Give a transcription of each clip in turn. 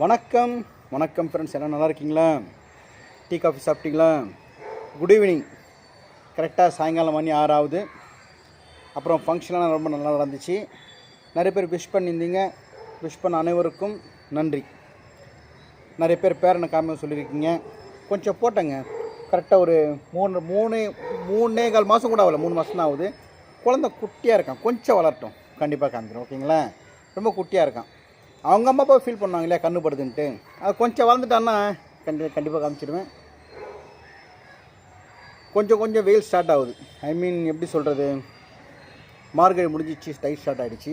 வணக்கம். வணக்கம் ஃப்ரெண்ட்ஸ் எல்லாம் நல்லா இருக்கீங்களா? டீ காஃபி சாப்பிட்டீங்களா? குட் ஈவினிங் கரெக்டாக சாயங்காலம் மணி ஆறாவது. அப்புறம் ஃபங்க்ஷன்லாம் ரொம்ப நல்லா நடந்துச்சு. நிறைய பேர் விஷ் பண்ணியிருந்தீங்க. விஷ் பண்ண அனைவருக்கும் நன்றி. நிறைய பேர் பேரனை காமி சொல்லியிருக்கீங்க. கொஞ்சம் போட்டேங்க. கரெக்டாக ஒரு மூணு மூணு மூணே கால் மாதம் கூட ஆகல. மூணு மாதம் தான் ஆகுது. குழந்த குட்டியாக இருக்கான். கொஞ்சம் வளரட்டும். கண்டிப்பாக காமிக்கிறோம் ஓகேங்களா ரொம்ப குட்டியாக இருக்கான். அவங்க அம்மா அப்பா ஃபீல் பண்ணுவாங்க இல்லையா கண்ணு படுதுன்ட்டு. அது கொஞ்சம் வளர்ந்துட்டான்னா கண்டி கண்டிப்பாக காமிச்சிடுவேன் கொஞ்சம் கொஞ்சம் வெயில் ஸ்டார்ட் ஆகுது. ஐ மீன் எப்படி சொல்கிறது மார்கழி முடிஞ்சிச்சு தை ஸ்டார்ட் ஆகிடுச்சு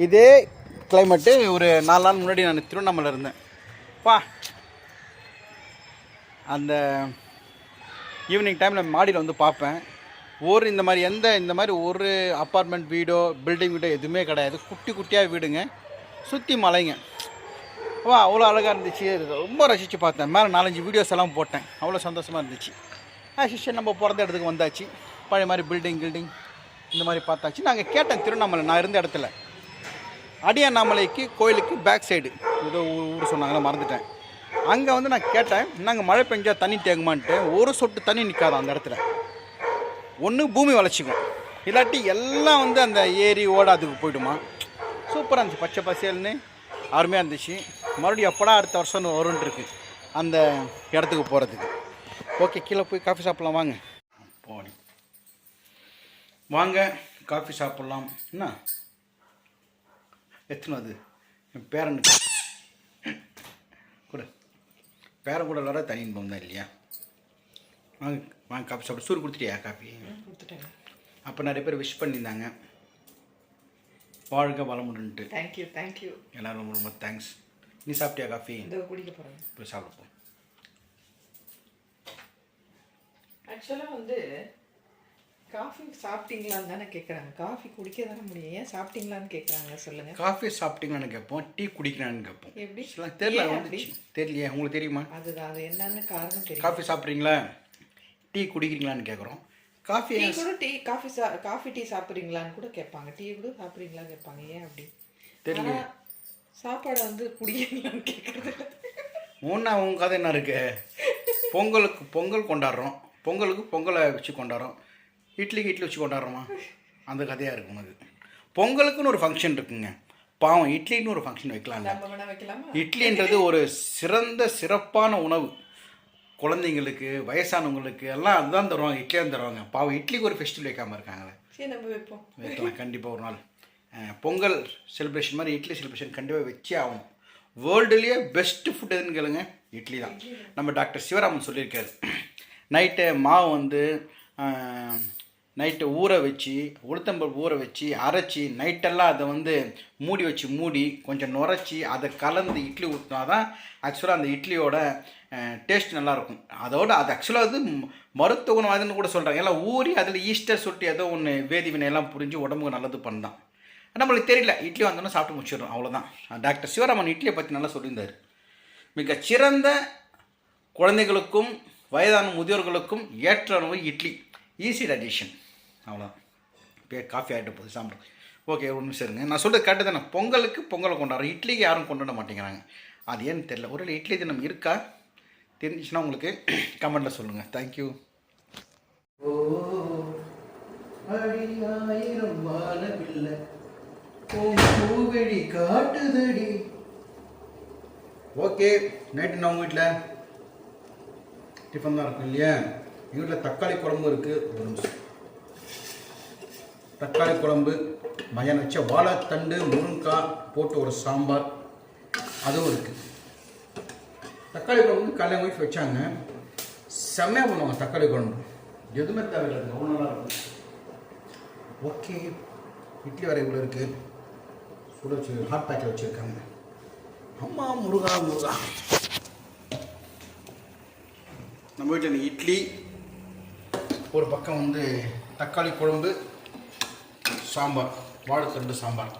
இதே கிளைமேட்டு ஒரு நாலு நாள் முன்னாடி நான் திருவண்ணாமலை இருந்தேன். பா! அந்த ஈவினிங் டைமில் மாடியில் வந்து பார்ப்பேன். ஒரு இந்த மாதிரி எந்த இந்த மாதிரி ஒரு அப்பார்ட்மெண்ட் வீடோ பில்டிங் வீடோ எதுவுமே கிடையாது. குட்டி குட்டியாக வீடுங்க. சுற்றி மலைங்க. வா அவ்வளோ அழகாக இருந்துச்சு. ரொம்ப ரசித்து பார்த்தேன். மேலே நாலஞ்சு வீடியோஸ் எல்லாம் போட்டேன். அவ்வளோ சந்தோஷமாக இருந்துச்சு. ஆசிஷன் நம்ம பிறந்த இடத்துக்கு வந்தாச்சு. பழைய மாதிரி பில்டிங் கில்டிங் இந்த மாதிரி பார்த்தாச்சு. நாங்கள் கேட்டேன் திருவண்ணாமலை. நான் இருந்த இடத்துல. அடியாண்ணாமலைக்கு கோயிலுக்கு பேக் சைடு ஏதோ ஊர் சொன்னாங்களா மறந்துட்டேன். அங்கே வந்து நான் கேட்டேன் நாங்கள் மழை பெஞ்சா தண்ணி தேங்குமான்ட்டு? ஒரு சொட்டு தண்ணி நிற்காது அந்த இடத்துல. ஒன்று பூமி வளர்ச்சிக்கும். இல்லாட்டி எல்லாம் வந்து அந்த ஏரி ஓட அதுக்கு போயிடுமா? சூப்பராக இருந்துச்சு. பச்சை பசேல்னு அருமையாக இருந்துச்சு. மறுபடியும் எப்படா அடுத்த வருஷம் வரும்னு இருக்கு அந்த இடத்துக்கு போகிறதுக்கு ஓகே கீழே போய் காஃபி சாப்பிட்லாம். வாங்க. போடி. வாங்க காஃபி சாப்பிட்லாம். என்ன? எத்தனை அது? என் பேரனுக்கு கூட. பேரன் கூட வர தனி இன்பம் தான் இல்லையா? வாங்க வாங்க காஃபி சாப்பிட. சூடு கொடுத்துட்டியா காஃபி கொடுத்துட்டேங்க. அப்போ நிறைய பேர் விஷ் பண்ணியிருந்தாங்க. வாழ்க வளமுடன்ட்டு. தேங்க்யூ தேங்க்யூ எல்லாரும் ரொம்ப ரொம்ப தேங்க்ஸ் நீ சாப்பிட்டியா காஃபி இதோ குடிக்க போகிறேன் போய் சாப்பிடுப்போம். ஆக்சுவலாக வந்து காஃபி சாப்பிட்டீங்களான்னு தானே கேட்குறாங்க காஃபி குடிக்க தானே முடியும். ஏன் சாப்பிட்டீங்களான்னு கேட்குறாங்க சொல்லுங்கள் காஃபி சாப்பிட்டீங்களான்னு கேட்போம். டீ குடிக்கிறான்னு கேட்போம். எப்படி? தெரியல தெரியலையே உங்களுக்கு தெரியுமா? அதுதான் அது என்னன்னு காரணம் தெரியும் காஃபி சாப்பிட்றீங்களா? டீ குடிக்கிறீங்களான்னு கேட்குறோம் காஃபி டீ கூட டீ காஃபி சா காஃபி டீ சாப்பிட்றீங்களான்னு கூட கேட்பாங்க. டீ கூட சாப்பிட்றீங்களான்னு கேட்பாங்க. ஏன் அப்படி? தெரியல சாப்பாடை வந்து குடிக்கிறீங்களான்னு கேட்குறது ஒன்றா உன் கதை என்ன இருக்கு? பொங்கலுக்கு பொங்கல் கொண்டாடுறோம். பொங்கலுக்கு பொங்கலை வச்சு கொண்டாடுறோம். இட்லிக்கு இட்லி வச்சு கொண்டாடுறோமா? அந்த கதையாக இருக்கு உனக்கு. பொங்கலுக்குன்னு ஒரு ஃபங்க்ஷன் இருக்குங்க. பாவம் இட்லின்னு ஒரு ஃபங்க்ஷன் வைக்கலாமா? இட்லின்றது ஒரு சிறந்த சிறப்பான உணவு. குழந்தைங்களுக்கு வயசானவங்களுக்கு எல்லாம் அதுதான் தருவாங்க இட்லி தான் தருவாங்க. பாவம் இட்லிக்கு ஒரு ஃபெஸ்டிவல் வைக்காமல் இருக்காங்களே. சரி நம்ம வைப்போம். வைக்கலாம் கண்டிப்பாக ஒரு நாள். பொங்கல் செலிப்ரேஷன் மாதிரி இட்லி செலிப்ரேஷன் கண்டிப்பாக வச்சே ஆகணும். வேர்ல்டுலேயே பெஸ்ட் ஃபுட் எதுன்னு கேளுங்க? இட்லி தான். நம்ம டாக்டர் சிவராமன் சொல்லியிருக்காரு. நைட்டு மாவு வந்து நைட்டு ஊற வச்சு உளுத்தம்பருப்பு ஊற வச்சு அரைச்சி நைட்டெல்லாம் அதை வந்து மூடி வச்சு மூடி கொஞ்சம் நுரைச்சி அதை கலந்து இட்லி ஊற்றினா தான் ஆக்சுவலாக அந்த இட்லியோட டேஸ்ட் நல்லாயிருக்கும் அதோட அது ஆக்சுவலாக அது மருத்துவ குணம் அதுன்னு கூட சொல்கிறாங்க எல்லாம் ஊறி அதில் ஈஸ்டர் சுட்டி ஏதோ ஒன்று வேதிவினையெல்லாம் புரிஞ்சு உடம்புக்கு நல்லது பண்ணலாம். நம்மளுக்கு தெரியல. இட்லி வந்தோன்னா சாப்பிட்டு முடிச்சிடுறோம். அவ்வளோதான் டாக்டர் சிவராமன் இட்லியை பற்றி நல்லா சொல்லியிருந்தார். மிக சிறந்த குழந்தைகளுக்கும் வயதான முதியோர்களுக்கும் ஏற்ற உணவு இட்லி. ஈஸி டைஜஷன் அவ்வளோதான் இப்போ காஃபி ஆகிட்டு போகுது. சாம்பார் ஓகே ஒரு நிமிஷம் இருங்க. நான் சொல்கிறது கேட்டு தானே? பொங்கலுக்கு பொங்கலை கொண்டாடுறோம். இட்லிக்கு யாரும் கொண்டாட மாட்டேங்கிறாங்க. அது ஏன்னு தெரியல. ஒரு இட்லி தினம் இருக்கா? தெரிஞ்சிச்சுன்னா உங்களுக்கு கமெண்ட்டில் சொல்லுங்கள் தேங்க்யூ ஓ ஆயிரம் வானவில்லை. பூவெடி காட்டுதடி. ஓகே நைட்டு நான் உங்கள் வீட்டில் டிஃபன் தான் இருக்கும் இல்லையா? எங்கள் வீட்டில் தக்காளி குழம்பு இருக்குது ஒரு நிமிஷம். தக்காளி குழம்பு மதியானம் வச்ச வாழைத்தண்டு முருங்கைக்காய் போட்டு ஒரு சாம்பார். அதுவும் இருக்குது தக்காளி குழம்பு காலையில் ஒய்ஃப் வச்சாங்க. செம்மையாக பண்ணுவாங்க தக்காளி குழம்பு. எதுவுமே தேவையில்லை அவ்வளோ நல்லா இருக்கும். ஓகே. இட்லி வரை இவ்வளோ இருக்குது சுட வச்சு ஹாட் பேக்கில் வச்சுருக்காங்க. அம்மா முருகா முருகா. நம்ம வீட்டில் இட்லி ஒரு பக்கம் வந்து தக்காளி குழம்பு சாம்பார் வாழைத்தண்டு சாம்பார்.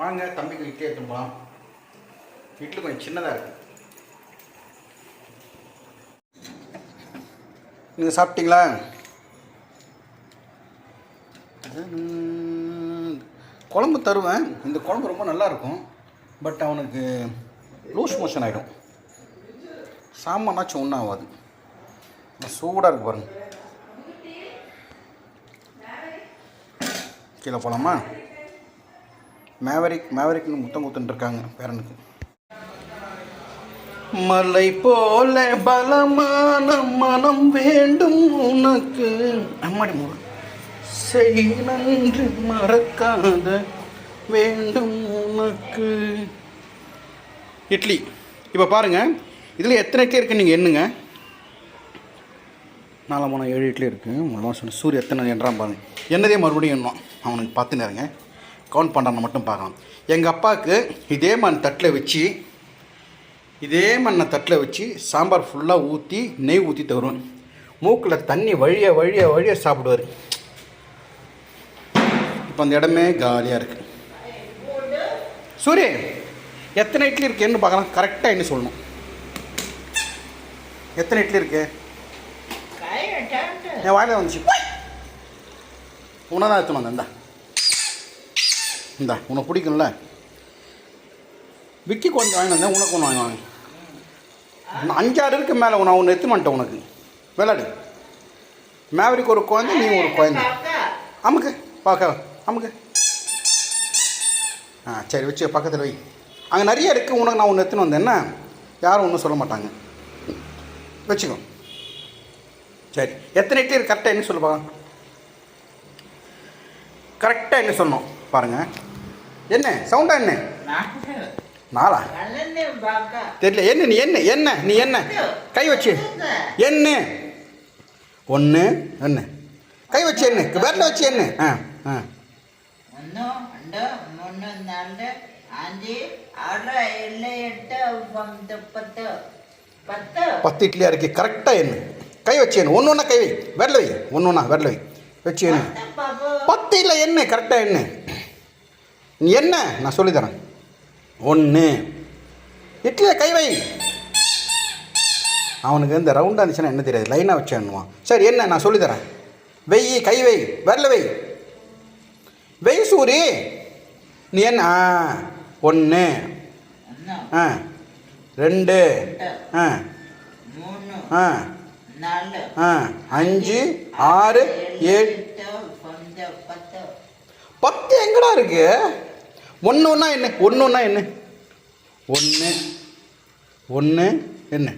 வாங்க தம்பிக்கு இட்லி எடுத்துன்னு போகலாம் இட்லி கொஞ்சம் சின்னதாக இருக்குது நீங்கள் சாப்பிட்டீங்களா? குழம்பு தருவேன். இந்த குழம்பு ரொம்ப நல்லாயிருக்கும் பட் அவனுக்கு லூஸ் மோஷன் ஆகிடும் சாமானாச்சும் ஒன்றும் ஆகாது. சூடாக இருக்கு பாருங்க. கீழே போகலாமா மேவரிக் மேவரிக்னு முத்தம் குத்துன்னு இருக்காங்க பேரனுக்கு. மலை போல பலமான மனம் வேண்டும் உனக்கு. அம்மாடி மூடு செய் நன்று மறக்காத வேண்டும் உனக்கு. இட்லி. இப்போ பாருங்கள் இதில் எத்தனை இட்லி இருக்குன்னு நீங்கள் எண்ணுங்க? நாலு மூணு ஏழு இட்லி இருக்குது மூணு சொன்ன சூரிய எத்தனை என்றான் பாருங்க. என்னதே மறுபடியும் எண்ணும் அவனுக்கு பார்த்து நேருங்க. கவுண்ட் பண்ணுறான்னு மட்டும் பார்க்கலாம். எங்கள் அப்பாவுக்கு இதே மாதிரி தட்டில் வச்சு இதே மண்ணை தட்டில் வச்சு சாம்பார் ஃபுல்லாக ஊற்றி நெய் ஊற்றி தருவேன். மூக்கில் தண்ணி வழிய வழிய வழிய சாப்பிடுவார். இப்போ அந்த இடமே காலியாக இருக்குது சூரிய எத்தனை இட்லி இருக்கேன்னு பார்க்கலாம். கரெக்டாக என்ன சொல்லணும்? எத்தனை இட்லி இருக்கு? என் வாயில் வந்துச்சு. உன்னை தான் எடுத்துன்னு வந்தேன். இந்தா. இந்தா உனக்கு பிடிக்கும்ல? விக்கி கொஞ்சம் வாங்கி வந்தேன் உனக்கு ஒன்று வாங்கி வாங்க. அஞ்சாறு இருக்கு மேலே. நான் ஒன்று எடுத்து மாட்டேன் உனக்கு. விளாடு மேவரிக்கு ஒரு குழந்தை நீ ஒரு குழந்தை. அமுக்கு. பார்க்க. அமுக்கு. ஆ சரி வச்சு பக்கத்தில் வை. அங்கே நிறைய இருக்குது உனக்கு நான் ஒன்று எடுத்துன்னு வந்தேன் என்ன யாரும் ஒன்றும் சொல்ல மாட்டாங்க. வச்சுக்கோ. சரி. எத்தனை இட்லி கரெக்டாக என்ன சொல்லு கரெக்டாக என்ன சொன்னோம்? பாருங்கள் என்ன? சவுண்டா என்ன? நாளா? தெரியல. என்ன நீ என்ன என்ன நீ என்ன? கை வச்சு. என்ன ஒன்று ஒன்று கை வச்சு என்ன விரல வச்சு என்ன ஆ ஆ. பத்து. இட்லியாக இருக்கு. கரெக்டாக என்ன கை வச்சு என்ன ஒன்று ஒன்றா கை வை. விரல வை. ஒன்று ஒன்றா விரல வை. வச்சு என்ன பத்து இல்லை என்ன கரெக்டாக என்ன நீ என்ன? நான் சொல்லித்தரேன் ஒன்று இட்லியை கைவை அவனுக்கு இந்த ரவுண்டாக இருந்துச்சுன்னா என்ன தெரியாது. லைனாக வச்சேன்னுவான். சரி என்ன? நான் சொல்லித்தரேன். வெய் கை வை. வரல வை. வெய் சூரி. நீ என்ன? ஆ ஒன்று ஆ ரெண்டு. ஆ ஆ ஆ அஞ்சு ஆறு ஏழு பத்து. எங்கடா இருக்குது ஒன்று ஒன்றா என்ன? ஒன்று ஒன்றா என்ன? ஒன்று ஒன்று என்ன?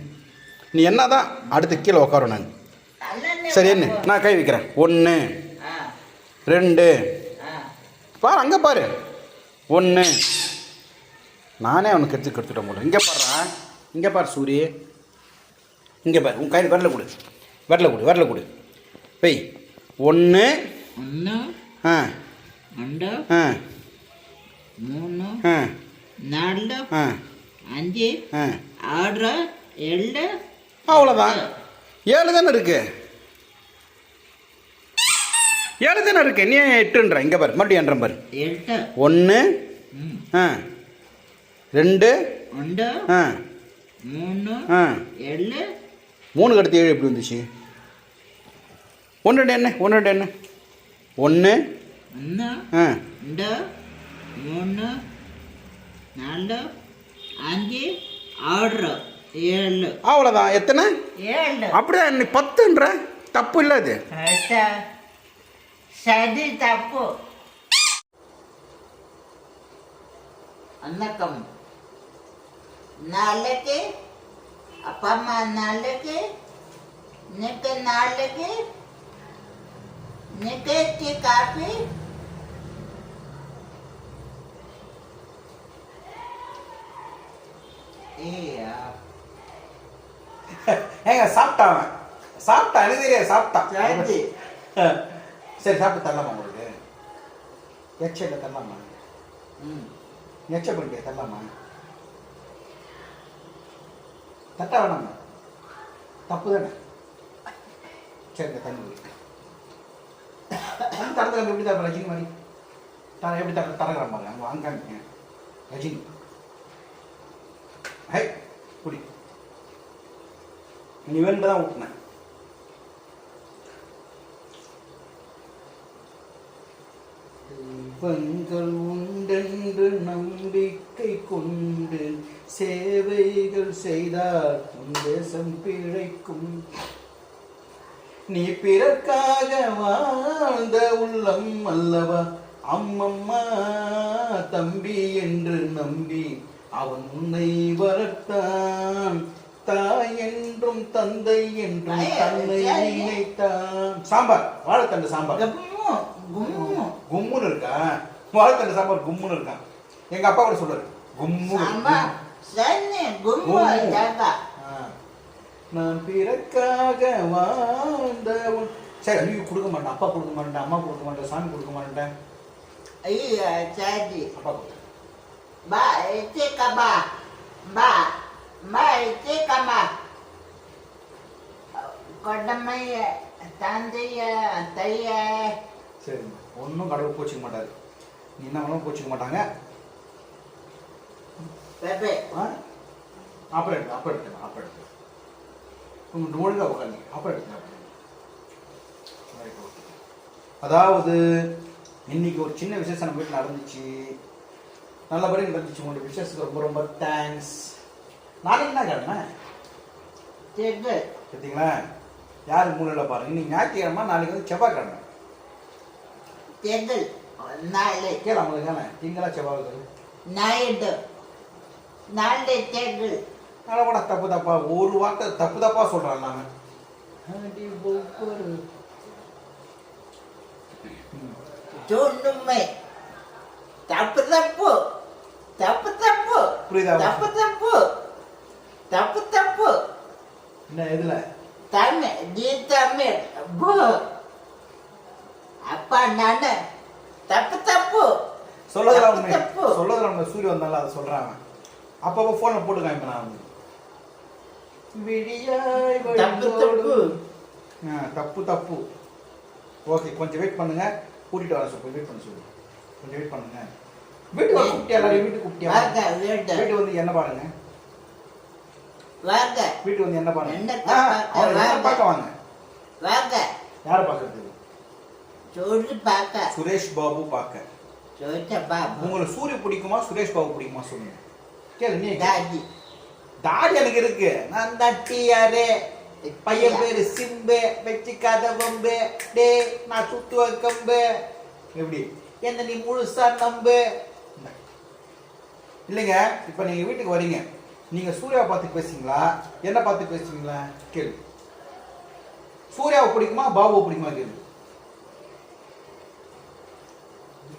நீ என்ன தான் அடுத்து கீழே உட்காரும் நாங்கள் சரி என்ன? நான் கை வைக்கிறேன். ஒன்று ரெண்டு. பாரு அங்கே பாரு. ஒன்று நானே அவனுக்கு எடுத்து கெடுத்துட்டேன் போல. இங்கே பாடுறா இங்கே பாரு சூரிய இங்கே பாரு. உன் கை வரல கொடு. வரல கொடு வரல கொடு. வெய் ஒன்று ஒன்று ஆ. ஆ. മൂന്ന് ஆ നാല് ஆ അഞ്ച് ஆ ആറ് ഏഴ് அவ்வளோதான் ஏழு தானே இருக்கு ஏழு தானே இருக்கு நீ ஏன் எட்டுன்ற இங்கே பாரு மறுபடியும் என்ற பாரு എട്ട് ஒன்று ഉം. ஆ ரெண்டு ഉണ്ട് ஆ മൂന്ന് ஆ ഏഴ് மூணுக்கு அடுத்து ஏழு எப்படி வந்துச்சு ஒன்று ரெண்டு என்ன ஒன்று ரெண்டு என்ன ஒன்று ഒന്ന് ஆ രണ്ട് மூணு நாலு அஞ்சு ஆறு ஏழு. அவ்வளோதான் எத்தனை? ஏழு. அப்படியே? நீ பத்துன்ற? தப்பு இல்லை அது. சரி தப்பு. அன்னக்கம் நாளைக்கு அப்பா அம்மா நாளைக்கு இன்னைக்கு நாளைக்கு இன்னைக்கு காஃபி ஏங்க சாப்பிட்டான். சாப்பிட்டான் எனக்கு தெரியாது சாப்பிட்டான் சரி. சாப்பிட்டு தரலாமா உங்களுக்கு? எச்சல தரலாமா? ம். எச்ச பண்ணிக்க தரலாமா? தட்டா வேணாமா? தப்பு தானே? சரிங்க தண்ணி தரத்துல எப்படி தர ரஜினி மாதிரி? தர எப்படி தர தரகிற மாதிரி? அங்கே அங்கே. ரஜினி. ஹை குடி. நீ வேண்டு தான் ஊட்டினேன் தெய்வங்கள் உண்டென்று நம்பிக்கை கொண்டு சேவைகள் செய்தால் உன் தேசம் பிழைக்கும். நீ பிறக்காக வாழ்ந்த உள்ளம் அல்லவா? அம்மம்மா தம்பி என்று நம்பி அவன் உன்னை வளர்த்தான் தாய் என்றும் தந்தை என்றும் தன்னை. நினைத்தான். சாம்பார். வாழைத்தண்டு சாம்பார். கம்மு கும்மு கும்முன்னு இருக்கா? வாழைத்தண்டு சாம்பார் கும்முன்னு இருக்கான் எங்க அப்பா கூட சொல்றாரு. கும்மு. நான் பிறக்காக வாழ்ந்த சரி ஐயோ கொடுக்க மாட்டேன். அப்பா கொடுக்க மாட்டேன். அம்மா கொடுக்க மாட்டேன். சாமி கொடுக்க மாட்டேன். ஐயா சாதி அப்பா கொடுத்தேன். பா எச்சே கபா கொடமைய தந்தைய தைய சரி ஒன்றும் கடவுள் கோச்சிக்க மாட்டாரு. நீ என்ன வேணாலும் கோச்சிக்க மாட்டாங்க. பெபே அப்புறம் எடுத்து அப்புறம் எடுத்து அப்புறம் எடுத்து உங்க ஒழுங்கா உட்காந்து அப்புறம் எடுத்து அதாவது இன்னைக்கு ஒரு சின்ன விசேஷம் நம்ம வீட்டில் நடந்துச்சு. நல்லபடியாக நடந்துச்சு உங்களுடைய விசேஷத்துக்கு ரொம்ப ரொம்ப தேங்க்ஸ் நாளைக்கு என்ன கிழமை? தெகு பார்த்தீங்களா யார் மூலையில் பாருங்க இன்னைக்கு ஞாயிற்றுக்கிழமை நாளைக்கு வந்து செவ்வாய்க்கிழமை. தெகு நாளை கேள அவங்களுக்கு தானே திங்களா செவ்வாய் வருது நாயுடு நாளை அதனால கூட தப்பு தப்பா ஒரு வார்த்தை தப்பு தப்பா சொல்றான் நாம அடி ஒவ்வொரு ம். சொன்னுமை தப்பு தப்பு தப்பு தப்பு. புரியுதா? தப்பு தப்பு தப்பு தப்பு என்ன எதுல? தமிழ் நீ தமிழ் அப்பா நானு. தப்பு தப்பு சொல்லதுல தப்பு. சொல்லதுல உண்மை. சூரிய வந்தாலும் அதை அவன். அப்பப்போ போன்ல போட்டு காமிப்பேன் நான். விடியாய் தப்பு, தப்பு தப்பு. ஓகே கொஞ்சம் வெயிட் பண்ணுங்க. கூட்டிட்டு வர சொல்லு. வெயிட் பண்ண சொல்லு. கொஞ்சம் வெயிட் பண்ணுங்க. வீட்டுக்கு வர கூப்பிட்டியா எல்லாரையும் வீட்டுக்கு கூப்பிட்டியா வாங்க வீடு வீட்டுக்கு வந்து என்ன பாருங்க? வாங்க. வீட்டுக்கு வந்து என்ன பாருங்க? என்ன பார்க்க வாங்க. வாங்க. யாரை பார்க்கறதுக்கு சொல்லு பார்க்க. சுரேஷ் பாபு பார்க்க. உங்களுக்கு சூரிய பிடிக்குமா சுரேஷ் பாபு பிடிக்குமா சொல்லுங்க. கேளு நீ. தாடி. தாடி எனக்கு இருக்கு. நான் தான் டிஆரு பையன் பேரு சிம்பு. வச்சுக்காத வம்பு. டே நான் சுத்துவ கம்பு. எப்படி? என்ன நீ முழுசா நம்பு. இல்லைங்க இப்போ நீங்க வீட்டுக்கு வரீங்க. நீங்க சூர்யாவை பார்த்து பேசுவீங்களா என்ன பார்த்து பேசுவீங்களா கேளு. சூர்யாவை பிடிக்குமா பாபுவை பிடிக்குமா கேளு.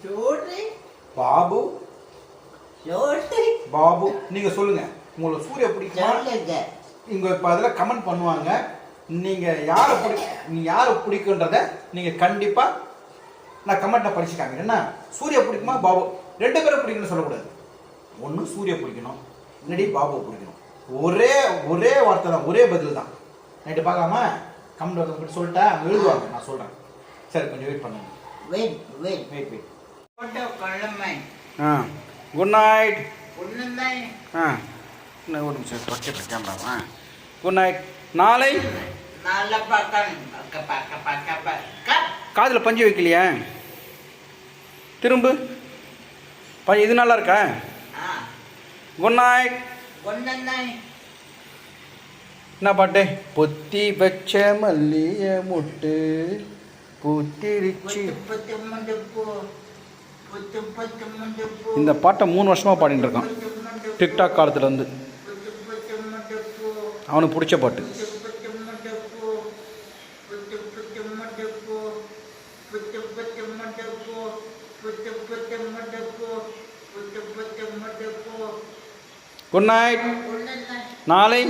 சொல்லு பாபு. பாபு நீங்க சொல்லுங்க. உங்களுக்கு சூர்யா பிடிக்குமா? இங்க இப்போ அதில் கமெண்ட் பண்ணுவாங்க. நீங்க யாரை பிடி நீங்க யாரை பிடிக்குன்றத நீங்க கண்டிப்பா நான் கமெண்ட்ல படிச்சு காமிக்கிறேன் என்ன? சூர்யா பிடிக்குமா பாபு? ரெண்டு பேரும் பிடிக்கணும்னு சொல்லக்கூடாது. ஒன்று சூர்யா பிடிக்கணும் இல்லாட்டி பாபு பிடிக்கணும். ஒரே ஒரே வார்த்தை தான் ஒரே பதில் தான். நைட்டு பார்க்காம கமெண்ட் வந்து சொல்லிட்டேன் அவங்க எழுதுவாங்க. நான் சொல்றேன். சரி கொஞ்சம் வெயிட் பண்ணுங்க. Wait wait wait wait photo கொள்ளமை ஆ குட் நைட் ஆ இன்னும் ஒரு நிமிஷம் தொட்டிட்டு கேமரா ஆ குட் நைட் நாளை? நல்ல பார்க்கணும் பக்க பக்க பக்க பக்க காதில் பஞ்சு வைக்கலையா? திரும்ப. ப இது நல்லா இருக்கா? குட் நைட் என்ன பாட்டு? பொத்தி வச்ச மல்லிய முட்டு பூத்திருச்சு. இந்த பாட்டை மூணு வருஷமாக பாடிட்டு இருக்கான். டிக்டாக் காலத்துல இருந்து. புத்து புத்து முண்டு பூ. அவனுக்கு பிடிச்ச பாட்டு புத்து புத்து முண்டு பூ புத்து புத்து முண்டு பூ புத்து புத்து முண்டு பூ புத்து புத்து முண்டு பூ புத்து புத்து முண்டு பூ குட் நைட் நாளை